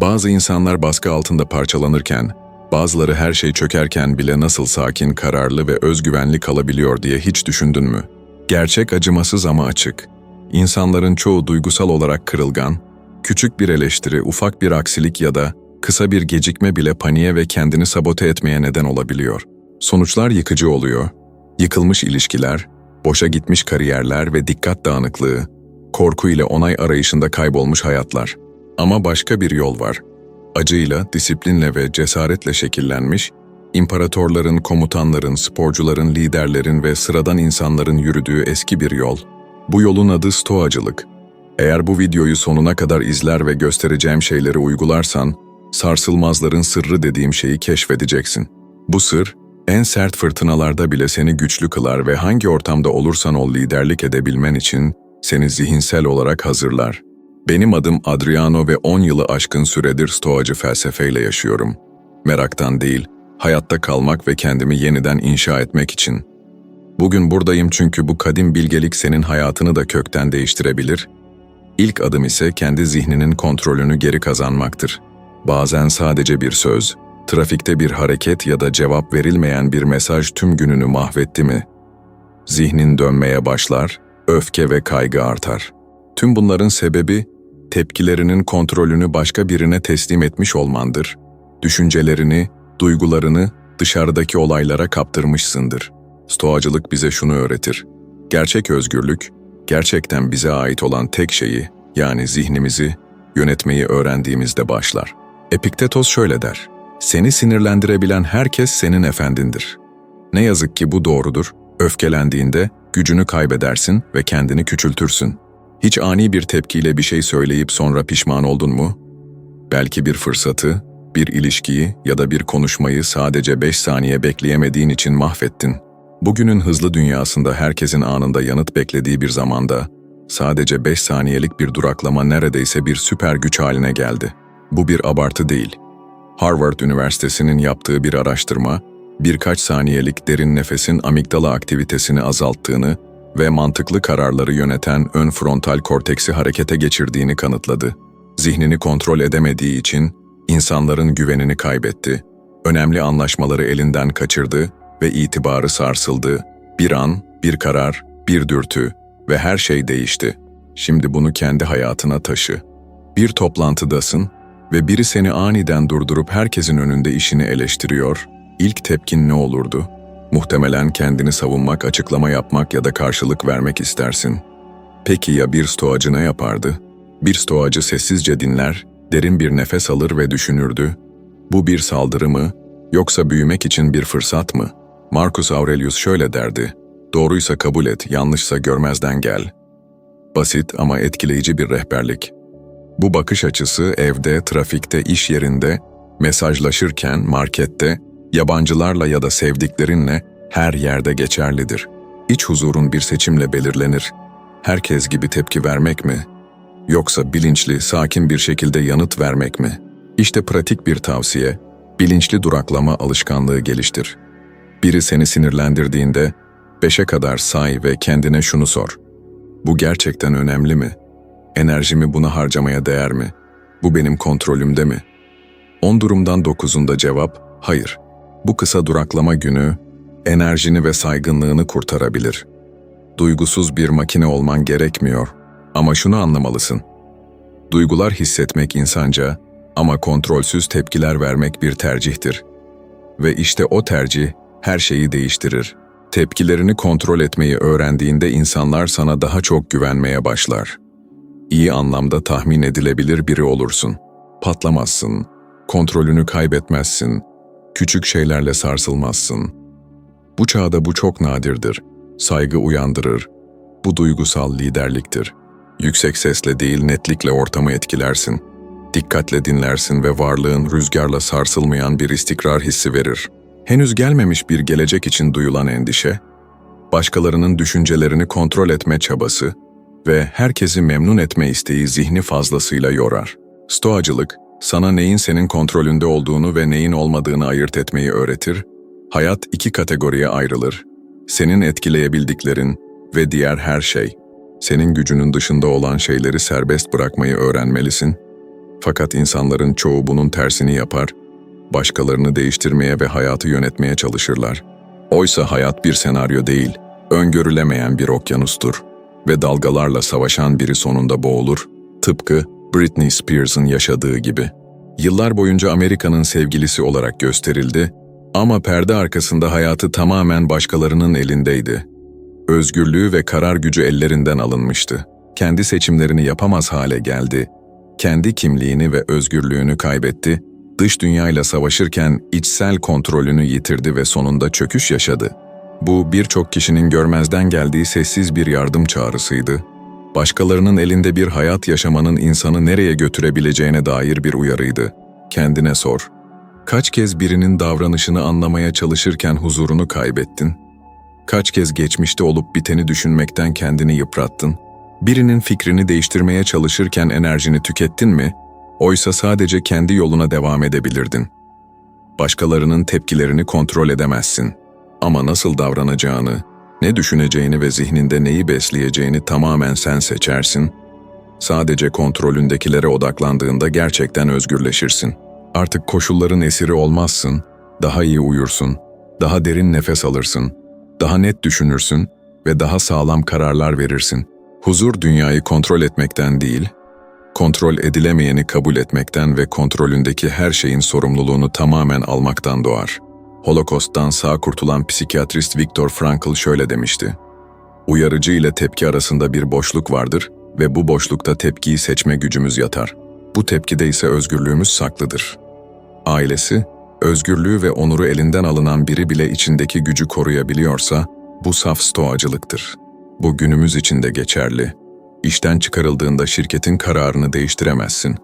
Bazı insanlar baskı altında parçalanırken, bazıları her şey çökerken bile nasıl sakin, kararlı ve özgüvenli kalabiliyor diye hiç düşündün mü? Gerçek acımasız ama açık. İnsanların çoğu duygusal olarak kırılgan, küçük bir eleştiri, ufak bir aksilik ya da kısa bir gecikme bile paniğe ve kendini sabote etmeye neden olabiliyor. Sonuçlar yıkıcı oluyor. Yıkılmış ilişkiler, boşa gitmiş kariyerler ve dikkat dağınıklığı, korku ile onay arayışında kaybolmuş hayatlar. Ama başka bir yol var. Acıyla, disiplinle ve cesaretle şekillenmiş, imparatorların, komutanların, sporcuların, liderlerin ve sıradan insanların yürüdüğü eski bir yol. Bu yolun adı Stoacılık. Eğer bu videoyu sonuna kadar izler ve göstereceğim şeyleri uygularsan, sarsılmazların sırrı dediğim şeyi keşfedeceksin. Bu sır, en sert fırtınalarda bile seni güçlü kılar ve hangi ortamda olursan ol liderlik edebilmen için seni zihinsel olarak hazırlar. Benim adım Adriano ve 10 yılı aşkın süredir stoacı felsefeyle yaşıyorum. Meraktan değil, hayatta kalmak ve kendimi yeniden inşa etmek için. Bugün buradayım çünkü bu kadim bilgelik senin hayatını da kökten değiştirebilir. İlk adım ise kendi zihninin kontrolünü geri kazanmaktır. Bazen sadece bir söz, trafikte bir hareket ya da cevap verilmeyen bir mesaj tüm gününü mahvetti mi? Zihnin dönmeye başlar, öfke ve kaygı artar. Tüm bunların sebebi, tepkilerinin kontrolünü başka birine teslim etmiş olmandır. Düşüncelerini, duygularını dışarıdaki olaylara kaptırmışsındır. Stoacılık bize şunu öğretir. Gerçek özgürlük, gerçekten bize ait olan tek şeyi, yani zihnimizi, yönetmeyi öğrendiğimizde başlar. Epiktetos şöyle der, seni sinirlendirebilen herkes senin efendindir. Ne yazık ki bu doğrudur, öfkelendiğinde gücünü kaybedersin ve kendini küçültürsün. Hiç ani bir tepkiyle bir şey söyleyip sonra pişman oldun mu? Belki bir fırsatı, bir ilişkiyi ya da bir konuşmayı sadece 5 saniye bekleyemediğin için mahvettin. Bugünün hızlı dünyasında herkesin anında yanıt beklediği bir zamanda, sadece 5 saniyelik bir duraklama neredeyse bir süper güç haline geldi. Bu bir abartı değil. Harvard Üniversitesi'nin yaptığı bir araştırma, birkaç saniyelik derin nefesin amigdala aktivitesini azalttığını ve mantıklı kararları yöneten ön frontal korteksi harekete geçirdiğini kanıtladı. Zihnini kontrol edemediği için insanların güvenini kaybetti, önemli anlaşmaları elinden kaçırdı ve itibarı sarsıldı. Bir an, bir karar, bir dürtü ve her şey değişti. Şimdi bunu kendi hayatına taşı. Bir toplantıdasın ve biri seni aniden durdurup herkesin önünde işini eleştiriyor. İlk tepkin ne olurdu? Muhtemelen kendini savunmak, açıklama yapmak ya da karşılık vermek istersin. Peki ya bir stoacı ne yapardı? Bir stoacı sessizce dinler, derin bir nefes alır ve düşünürdü. Bu bir saldırı mı, yoksa büyümek için bir fırsat mı? Marcus Aurelius şöyle derdi, doğruysa kabul et, yanlışsa görmezden gel. Basit ama etkileyici bir rehberlik. Bu bakış açısı evde, trafikte, iş yerinde, mesajlaşırken, markette, yabancılarla ya da sevdiklerinle her yerde geçerlidir. İç huzurun bir seçimle belirlenir. Herkes gibi tepki vermek mi? Yoksa bilinçli, sakin bir şekilde yanıt vermek mi? İşte pratik bir tavsiye, bilinçli duraklama alışkanlığı geliştir. Biri seni sinirlendirdiğinde, beşe kadar say ve kendine şunu sor. Bu gerçekten önemli mi? Enerjimi buna harcamaya değer mi? Bu benim kontrolümde mi? 10 durumdan 9'unda cevap, hayır. Bu kısa duraklama günü, enerjini ve saygınlığını kurtarabilir. Duygusuz bir makine olman gerekmiyor. Ama şunu anlamalısın. Duygular hissetmek insanca ama kontrolsüz tepkiler vermek bir tercihtir. Ve işte o tercih her şeyi değiştirir. Tepkilerini kontrol etmeyi öğrendiğinde insanlar sana daha çok güvenmeye başlar. İyi anlamda tahmin edilebilir biri olursun. Patlamazsın, kontrolünü kaybetmezsin, küçük şeylerle sarsılmazsın. Bu çağda bu çok nadirdir. Saygı uyandırır. Bu duygusal liderliktir. Yüksek sesle değil netlikle ortamı etkilersin. Dikkatle dinlersin ve varlığın rüzgarla sarsılmayan bir istikrar hissi verir. Henüz gelmemiş bir gelecek için duyulan endişe, başkalarının düşüncelerini kontrol etme çabası ve herkesi memnun etme isteği zihni fazlasıyla yorar. Stoacılık, sana neyin senin kontrolünde olduğunu ve neyin olmadığını ayırt etmeyi öğretir. Hayat iki kategoriye ayrılır. Senin etkileyebildiklerin ve diğer her şey. Senin gücünün dışında olan şeyleri serbest bırakmayı öğrenmelisin. Fakat insanların çoğu bunun tersini yapar, başkalarını değiştirmeye ve hayatı yönetmeye çalışırlar. Oysa hayat bir senaryo değil, öngörülemeyen bir okyanustur ve dalgalarla savaşan biri sonunda boğulur, tıpkı Britney Spears'ın yaşadığı gibi. Yıllar boyunca Amerika'nın sevgilisi olarak gösterildi ama perde arkasında hayatı tamamen başkalarının elindeydi. Özgürlüğü ve karar gücü ellerinden alınmıştı. Kendi seçimlerini yapamaz hale geldi. Kendi kimliğini ve özgürlüğünü kaybetti. Dış dünyayla savaşırken içsel kontrolünü yitirdi ve sonunda çöküş yaşadı. Bu birçok kişinin görmezden geldiği sessiz bir yardım çağrısıydı. Başkalarının elinde bir hayat yaşamanın insanı nereye götürebileceğine dair bir uyarıydı. Kendine sor. Kaç kez birinin davranışını anlamaya çalışırken huzurunu kaybettin? Kaç kez geçmişte olup biteni düşünmekten kendini yıprattın? Birinin fikrini değiştirmeye çalışırken enerjini tükettin mi? Oysa sadece kendi yoluna devam edebilirdin. Başkalarının tepkilerini kontrol edemezsin. Ama nasıl davranacağını, ne düşüneceğini ve zihninde neyi besleyeceğini tamamen sen seçersin. Sadece kontrolündekilere odaklandığında gerçekten özgürleşirsin. Artık koşulların esiri olmazsın, daha iyi uyursun, daha derin nefes alırsın, daha net düşünürsün ve daha sağlam kararlar verirsin. Huzur dünyayı kontrol etmekten değil, kontrol edilemeyeni kabul etmekten ve kontrolündeki her şeyin sorumluluğunu tamamen almaktan doğar. Holokost'tan sağ kurtulan psikiyatrist Viktor Frankl şöyle demişti. Uyarıcı ile tepki arasında bir boşluk vardır ve bu boşlukta tepkiyi seçme gücümüz yatar. Bu tepkide ise özgürlüğümüz saklıdır. Ailesi, özgürlüğü ve onuru elinden alınan biri bile içindeki gücü koruyabiliyorsa, bu saf stoacılıktır. Bu günümüz için de geçerli. İşten çıkarıldığında şirketin kararını değiştiremezsin.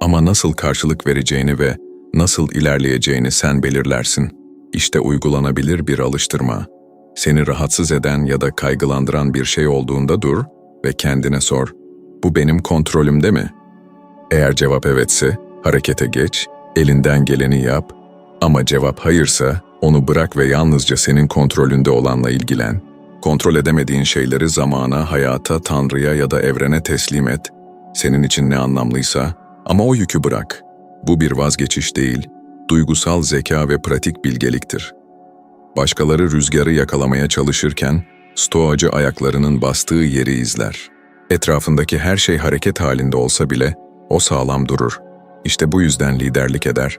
Ama nasıl karşılık vereceğini ve nasıl ilerleyeceğini sen belirlersin. İşte uygulanabilir bir alıştırma. Seni rahatsız eden ya da kaygılandıran bir şey olduğunda dur ve kendine sor. Bu benim kontrolümde mi? Eğer cevap evetse, harekete geç, elinden geleni yap. Ama cevap hayırsa, onu bırak ve yalnızca senin kontrolünde olanla ilgilen. Kontrol edemediğin şeyleri zamana, hayata, Tanrı'ya ya da evrene teslim et. Senin için ne anlamlıysa ama o yükü bırak. Bu bir vazgeçiş değil, duygusal zeka ve pratik bilgeliktir. Başkaları rüzgarı yakalamaya çalışırken, stoacı ayaklarının bastığı yeri izler. Etrafındaki her şey hareket halinde olsa bile, o sağlam durur. İşte bu yüzden liderlik eder.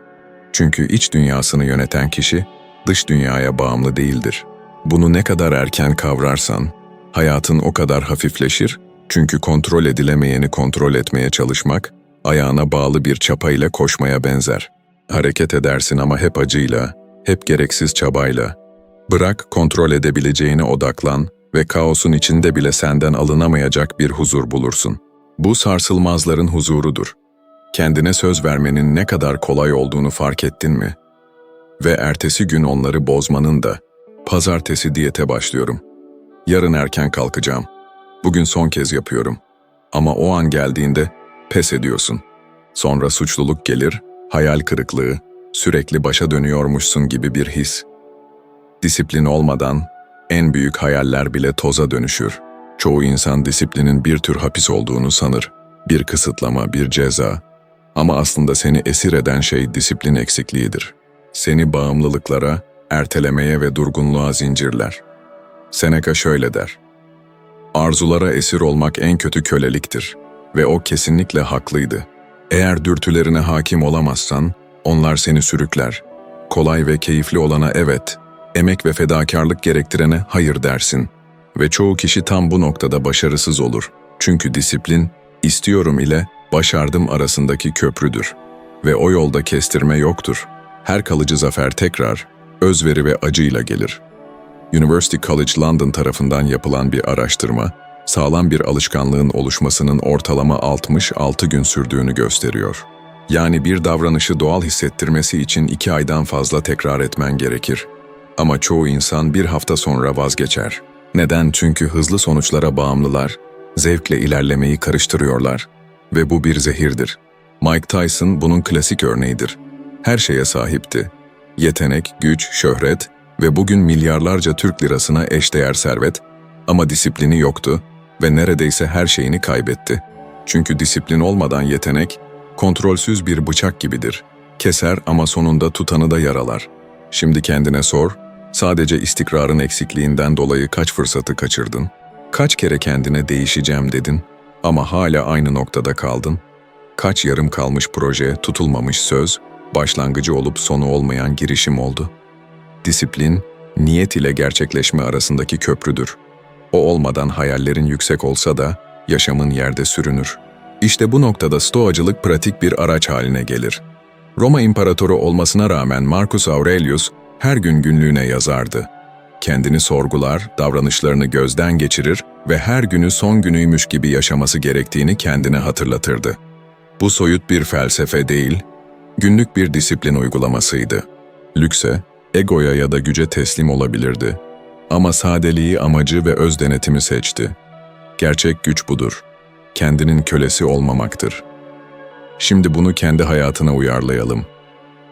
Çünkü iç dünyasını yöneten kişi, dış dünyaya bağımlı değildir. Bunu ne kadar erken kavrarsan, hayatın o kadar hafifleşir, çünkü kontrol edilemeyeni kontrol etmeye çalışmak, ayağına bağlı bir çapayla koşmaya benzer. Hareket edersin ama hep acıyla, hep gereksiz çabayla. Bırak kontrol edebileceğine odaklan ve kaosun içinde bile senden alınamayacak bir huzur bulursun. Bu sarsılmazların huzurudur. Kendine söz vermenin ne kadar kolay olduğunu fark ettin mi? Ve ertesi gün onları bozmanın da. Pazartesi diyete başlıyorum. Yarın erken kalkacağım. Bugün son kez yapıyorum. Ama o an geldiğinde pes ediyorsun. Sonra suçluluk gelir, hayal kırıklığı, sürekli başa dönüyormuşsun gibi bir his. Disiplin olmadan en büyük hayaller bile toza dönüşür. Çoğu insan disiplinin bir tür hapis olduğunu sanır. Bir kısıtlama, bir ceza. Ama aslında seni esir eden şey disiplin eksikliğidir. Seni bağımlılıklara, ertelemeye ve durgunluğa zincirler. Seneca şöyle der. Arzulara esir olmak en kötü köleliktir ve o kesinlikle haklıydı. Eğer dürtülerine hakim olamazsan, onlar seni sürükler. Kolay ve keyifli olana evet, emek ve fedakarlık gerektirene hayır dersin. Ve çoğu kişi tam bu noktada başarısız olur. Çünkü disiplin, istiyorum ile başardım arasındaki köprüdür. Ve o yolda kestirme yoktur. Her kalıcı zafer tekrar, özveri ve acıyla gelir. University College London tarafından yapılan bir araştırma, sağlam bir alışkanlığın oluşmasının ortalama 66 gün sürdüğünü gösteriyor. Yani bir davranışı doğal hissettirmesi için iki aydan fazla tekrar etmen gerekir. Ama çoğu insan bir hafta sonra vazgeçer. Neden? Çünkü hızlı sonuçlara bağımlılar, zevkle ilerlemeyi karıştırıyorlar ve bu bir zehirdir. Mike Tyson bunun klasik örneğidir. Her şeye sahipti. Yetenek, güç, şöhret ve bugün milyarlarca Türk lirasına eşdeğer servet ama disiplini yoktu ve neredeyse her şeyini kaybetti. Çünkü disiplin olmadan yetenek, Kontrolsüz bir bıçak gibidir. Keser ama sonunda tutanı da yaralar. Şimdi kendine sor, sadece istikrarın eksikliğinden dolayı kaç fırsatı kaçırdın? Kaç kere kendine değişeceğim dedin ama hala aynı noktada kaldın? Kaç yarım kalmış proje, tutulmamış söz, başlangıcı olup sonu olmayan girişim oldu? Disiplin, niyet ile gerçekleşme arasındaki köprüdür. O olmadan hayallerin yüksek olsa da yaşamın yerde sürünür. İşte bu noktada stoacılık pratik bir araç haline gelir. Roma İmparatoru olmasına rağmen Marcus Aurelius her gün günlüğüne yazardı. Kendini sorgular, davranışlarını gözden geçirir ve her günü son günüymüş gibi yaşaması gerektiğini kendine hatırlatırdı. Bu soyut bir felsefe değil, günlük bir disiplin uygulamasıydı. Lükse, egoya ya da güce teslim olabilirdi. Ama sadeliği, amacı ve öz denetimi seçti. Gerçek güç budur. Kendinin kölesi olmamaktır. Şimdi bunu kendi hayatına uyarlayalım.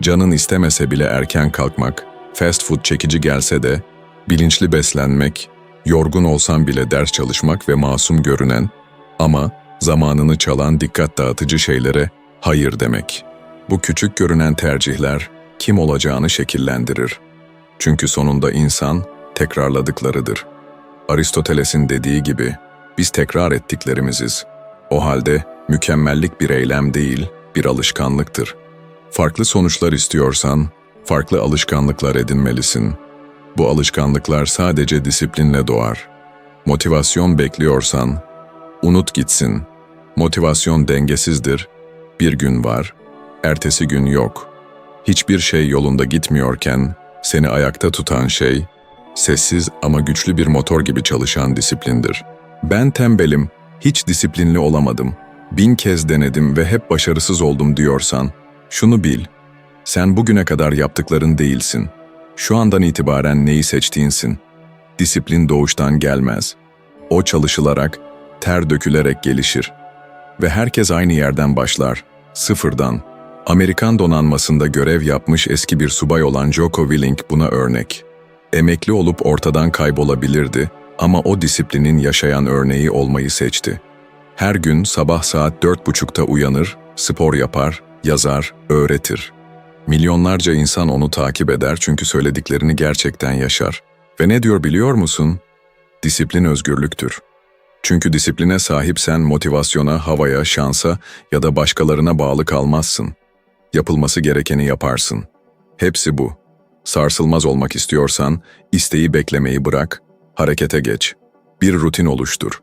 Canın istemese bile erken kalkmak, fast food çekici gelse de, bilinçli beslenmek, yorgun olsan bile ders çalışmak ve masum görünen ama zamanını çalan dikkat dağıtıcı şeylere hayır demek. Bu küçük görünen tercihler kim olacağını şekillendirir. Çünkü sonunda insan tekrarladıklarıdır. Aristoteles'in dediği gibi biz tekrar ettiklerimiziz. O halde mükemmellik bir eylem değil, bir alışkanlıktır. Farklı sonuçlar istiyorsan, farklı alışkanlıklar edinmelisin. Bu alışkanlıklar sadece disiplinle doğar. Motivasyon bekliyorsan, unut gitsin. Motivasyon dengesizdir. Bir gün var, ertesi gün yok. Hiçbir şey yolunda gitmiyorken, seni ayakta tutan şey, sessiz ama güçlü bir motor gibi çalışan disiplindir. Ben tembelim, hiç disiplinli olamadım, bin kez denedim ve hep başarısız oldum diyorsan, şunu bil, sen bugüne kadar yaptıkların değilsin. Şu andan itibaren neyi seçtiğinsin. Disiplin doğuştan gelmez. O çalışılarak, ter dökülerek gelişir. Ve herkes aynı yerden başlar, sıfırdan. Amerikan donanmasında görev yapmış eski bir subay olan Joko Willink buna örnek. Emekli olup ortadan kaybolabilirdi ama o disiplinin yaşayan örneği olmayı seçti. Her gün sabah saat dört buçukta uyanır, spor yapar, yazar, öğretir. Milyonlarca insan onu takip eder çünkü söylediklerini gerçekten yaşar. Ve ne diyor biliyor musun? Disiplin özgürlüktür. Çünkü disipline sahipsen motivasyona, havaya, şansa ya da başkalarına bağlı kalmazsın. Yapılması gerekeni yaparsın. Hepsi bu. Sarsılmaz olmak istiyorsan, isteği beklemeyi bırak, harekete geç. Bir rutin oluştur.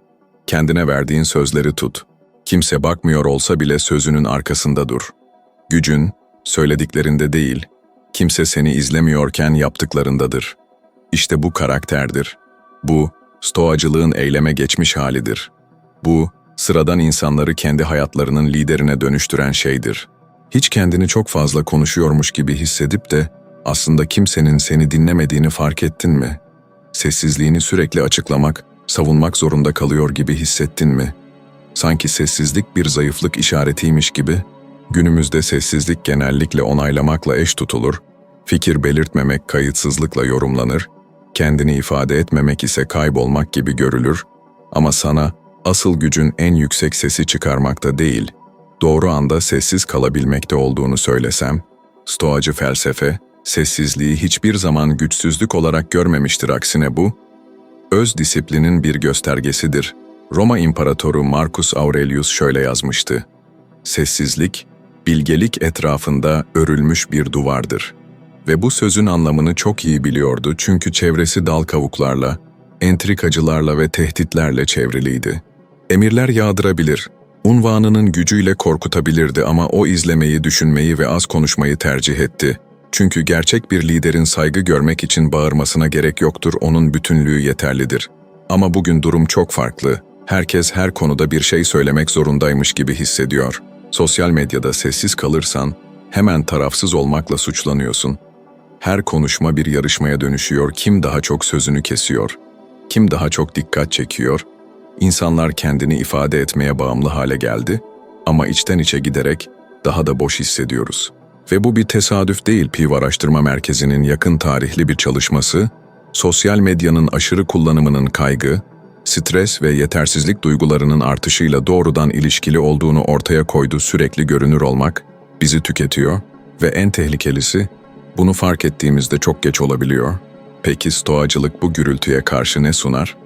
Kendine verdiğin sözleri tut. Kimse bakmıyor olsa bile sözünün arkasında dur. Gücün, söylediklerinde değil, kimse seni izlemiyorken yaptıklarındadır. İşte bu karakterdir. Bu, stoacılığın eyleme geçmiş halidir. Bu, sıradan insanları kendi hayatlarının liderine dönüştüren şeydir. Hiç kendini çok fazla konuşuyormuş gibi hissedip de aslında kimsenin seni dinlemediğini fark ettin mi? Sessizliğini sürekli açıklamak, savunmak zorunda kalıyor gibi hissettin mi? Sanki sessizlik bir zayıflık işaretiymiş gibi, günümüzde sessizlik genellikle onaylamakla eş tutulur, fikir belirtmemek kayıtsızlıkla yorumlanır, kendini ifade etmemek ise kaybolmak gibi görülür ama sana asıl gücün en yüksek sesi çıkarmakta değil, doğru anda sessiz kalabilmekte olduğunu söylesem, stoacı felsefe, sessizliği hiçbir zaman güçsüzlük olarak görmemiştir aksine bu, öz disiplinin bir göstergesidir. Roma İmparatoru Marcus Aurelius şöyle yazmıştı. Sessizlik, bilgelik etrafında örülmüş bir duvardır. Ve bu sözün anlamını çok iyi biliyordu çünkü çevresi dal kavuklarla, entrikacılarla ve tehditlerle çevriliydi. Emirler yağdırabilir, unvanının gücüyle korkutabilirdi ama o izlemeyi, düşünmeyi ve az konuşmayı tercih etti. Çünkü gerçek bir liderin saygı görmek için bağırmasına gerek yoktur, onun bütünlüğü yeterlidir. Ama bugün durum çok farklı. Herkes her konuda bir şey söylemek zorundaymış gibi hissediyor. Sosyal medyada sessiz kalırsan hemen tarafsız olmakla suçlanıyorsun. Her konuşma bir yarışmaya dönüşüyor. Kim daha çok sözünü kesiyor? Kim daha çok dikkat çekiyor? İnsanlar kendini ifade etmeye bağımlı hale geldi ama içten içe giderek daha da boş hissediyoruz. Ve bu bir tesadüf değil Piv Araştırma Merkezi'nin yakın tarihli bir çalışması, sosyal medyanın aşırı kullanımının kaygı, stres ve yetersizlik duygularının artışıyla doğrudan ilişkili olduğunu ortaya koydu sürekli görünür olmak, bizi tüketiyor ve en tehlikelisi, bunu fark ettiğimizde çok geç olabiliyor. Peki stoacılık bu gürültüye karşı ne sunar?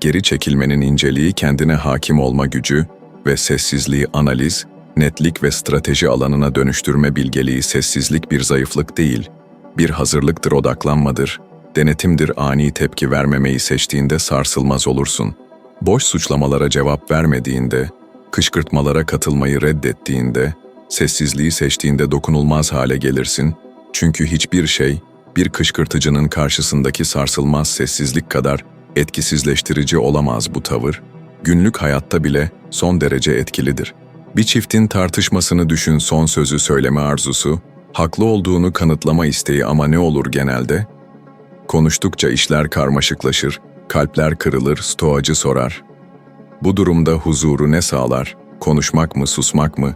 Geri çekilmenin inceliği kendine hakim olma gücü ve sessizliği analiz, netlik ve strateji alanına dönüştürme bilgeliği sessizlik bir zayıflık değil, bir hazırlıktır odaklanmadır, denetimdir ani tepki vermemeyi seçtiğinde sarsılmaz olursun. Boş suçlamalara cevap vermediğinde, kışkırtmalara katılmayı reddettiğinde, sessizliği seçtiğinde dokunulmaz hale gelirsin. Çünkü hiçbir şey, bir kışkırtıcının karşısındaki sarsılmaz sessizlik kadar etkisizleştirici olamaz bu tavır. Günlük hayatta bile son derece etkilidir. Bir çiftin tartışmasını düşün son sözü söyleme arzusu, haklı olduğunu kanıtlama isteği ama ne olur genelde? Konuştukça işler karmaşıklaşır, kalpler kırılır, stoacı sorar. Bu durumda huzuru ne sağlar? Konuşmak mı, susmak mı?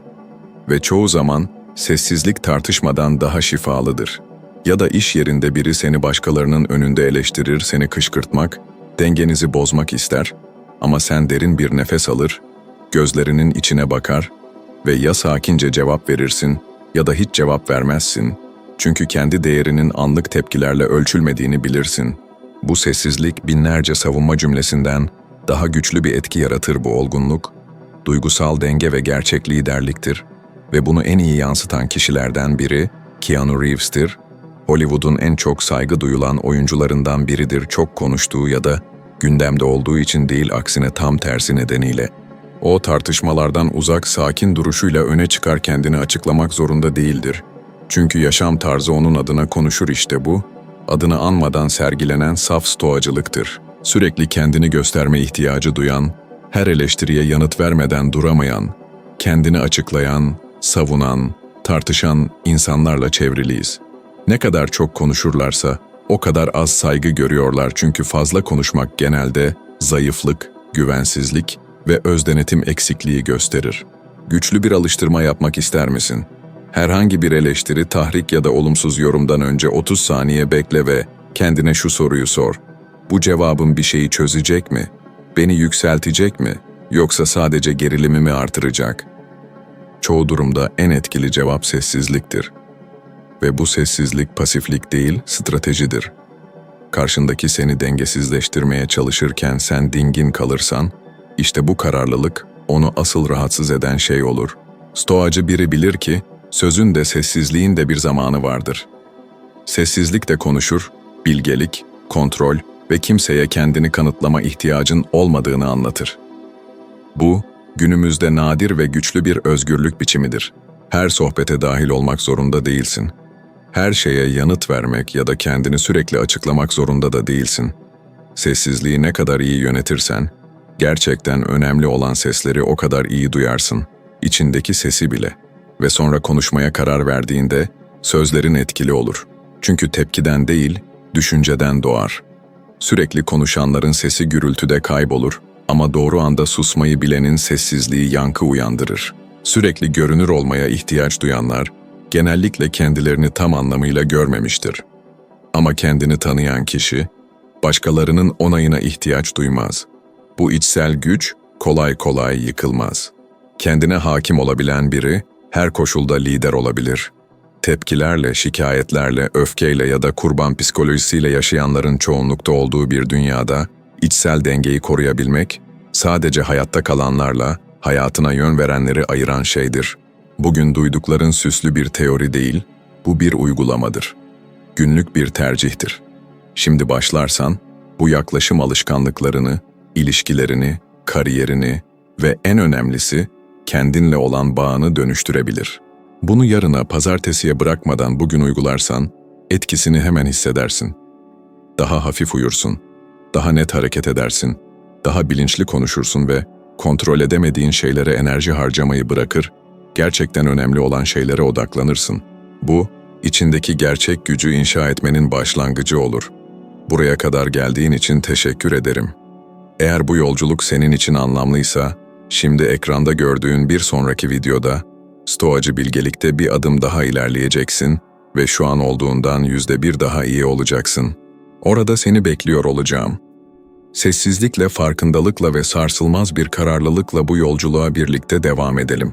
Ve çoğu zaman sessizlik tartışmadan daha şifalıdır. Ya da iş yerinde biri seni başkalarının önünde eleştirir, seni kışkırtmak, dengenizi bozmak ister ama sen derin bir nefes alır, gözlerinin içine bakar ve ya sakince cevap verirsin ya da hiç cevap vermezsin. Çünkü kendi değerinin anlık tepkilerle ölçülmediğini bilirsin. Bu sessizlik binlerce savunma cümlesinden daha güçlü bir etki yaratır bu olgunluk. Duygusal denge ve gerçek liderliktir ve bunu en iyi yansıtan kişilerden biri Keanu Reeves'tir. Hollywood'un en çok saygı duyulan oyuncularından biridir çok konuştuğu ya da gündemde olduğu için değil aksine tam tersi nedeniyle. O tartışmalardan uzak sakin duruşuyla öne çıkar kendini açıklamak zorunda değildir. Çünkü yaşam tarzı onun adına konuşur işte bu, adını anmadan sergilenen saf stoacılıktır. Sürekli kendini gösterme ihtiyacı duyan, her eleştiriye yanıt vermeden duramayan, kendini açıklayan, savunan, tartışan insanlarla çevriliyiz. Ne kadar çok konuşurlarsa o kadar az saygı görüyorlar çünkü fazla konuşmak genelde zayıflık, güvensizlik ve özdenetim eksikliği gösterir. Güçlü bir alıştırma yapmak ister misin? Herhangi bir eleştiri, tahrik ya da olumsuz yorumdan önce 30 saniye bekle ve kendine şu soruyu sor. Bu cevabım bir şeyi çözecek mi? Beni yükseltecek mi? Yoksa sadece gerilimimi artıracak? Çoğu durumda en etkili cevap sessizliktir. Ve bu sessizlik pasiflik değil, stratejidir. Karşındaki seni dengesizleştirmeye çalışırken sen dingin kalırsan, işte bu kararlılık onu asıl rahatsız eden şey olur. Stoacı biri bilir ki, sözün de sessizliğin de bir zamanı vardır. Sessizlik de konuşur, bilgelik, kontrol ve kimseye kendini kanıtlama ihtiyacın olmadığını anlatır. Bu, günümüzde nadir ve güçlü bir özgürlük biçimidir. Her sohbete dahil olmak zorunda değilsin. Her şeye yanıt vermek ya da kendini sürekli açıklamak zorunda da değilsin. Sessizliği ne kadar iyi yönetirsen, gerçekten önemli olan sesleri o kadar iyi duyarsın, içindeki sesi bile. Ve sonra konuşmaya karar verdiğinde sözlerin etkili olur. Çünkü tepkiden değil, düşünceden doğar. Sürekli konuşanların sesi gürültüde kaybolur ama doğru anda susmayı bilenin sessizliği yankı uyandırır. Sürekli görünür olmaya ihtiyaç duyanlar, genellikle kendilerini tam anlamıyla görmemiştir. Ama kendini tanıyan kişi, başkalarının onayına ihtiyaç duymaz. Bu içsel güç kolay kolay yıkılmaz. Kendine hakim olabilen biri her koşulda lider olabilir. Tepkilerle, şikayetlerle, öfkeyle ya da kurban psikolojisiyle yaşayanların çoğunlukta olduğu bir dünyada içsel dengeyi koruyabilmek sadece hayatta kalanlarla hayatına yön verenleri ayıran şeydir. Bugün duydukların süslü bir teori değil, bu bir uygulamadır. Günlük bir tercihtir. Şimdi başlarsan, bu yaklaşım alışkanlıklarını, ilişkilerini, kariyerini ve en önemlisi kendinle olan bağını dönüştürebilir. Bunu yarına, pazartesiye bırakmadan bugün uygularsan, etkisini hemen hissedersin. Daha hafif uyursun, daha net hareket edersin, daha bilinçli konuşursun ve kontrol edemediğin şeylere enerji harcamayı bırakır, gerçekten önemli olan şeylere odaklanırsın. Bu, içindeki gerçek gücü inşa etmenin başlangıcı olur. Buraya kadar geldiğin için teşekkür ederim. Eğer bu yolculuk senin için anlamlıysa, şimdi ekranda gördüğün bir sonraki videoda, Stoacı bilgelikte bir adım daha ilerleyeceksin ve şu an olduğundan yüzde bir daha iyi olacaksın. Orada seni bekliyor olacağım. Sessizlikle, farkındalıkla ve sarsılmaz bir kararlılıkla bu yolculuğa birlikte devam edelim.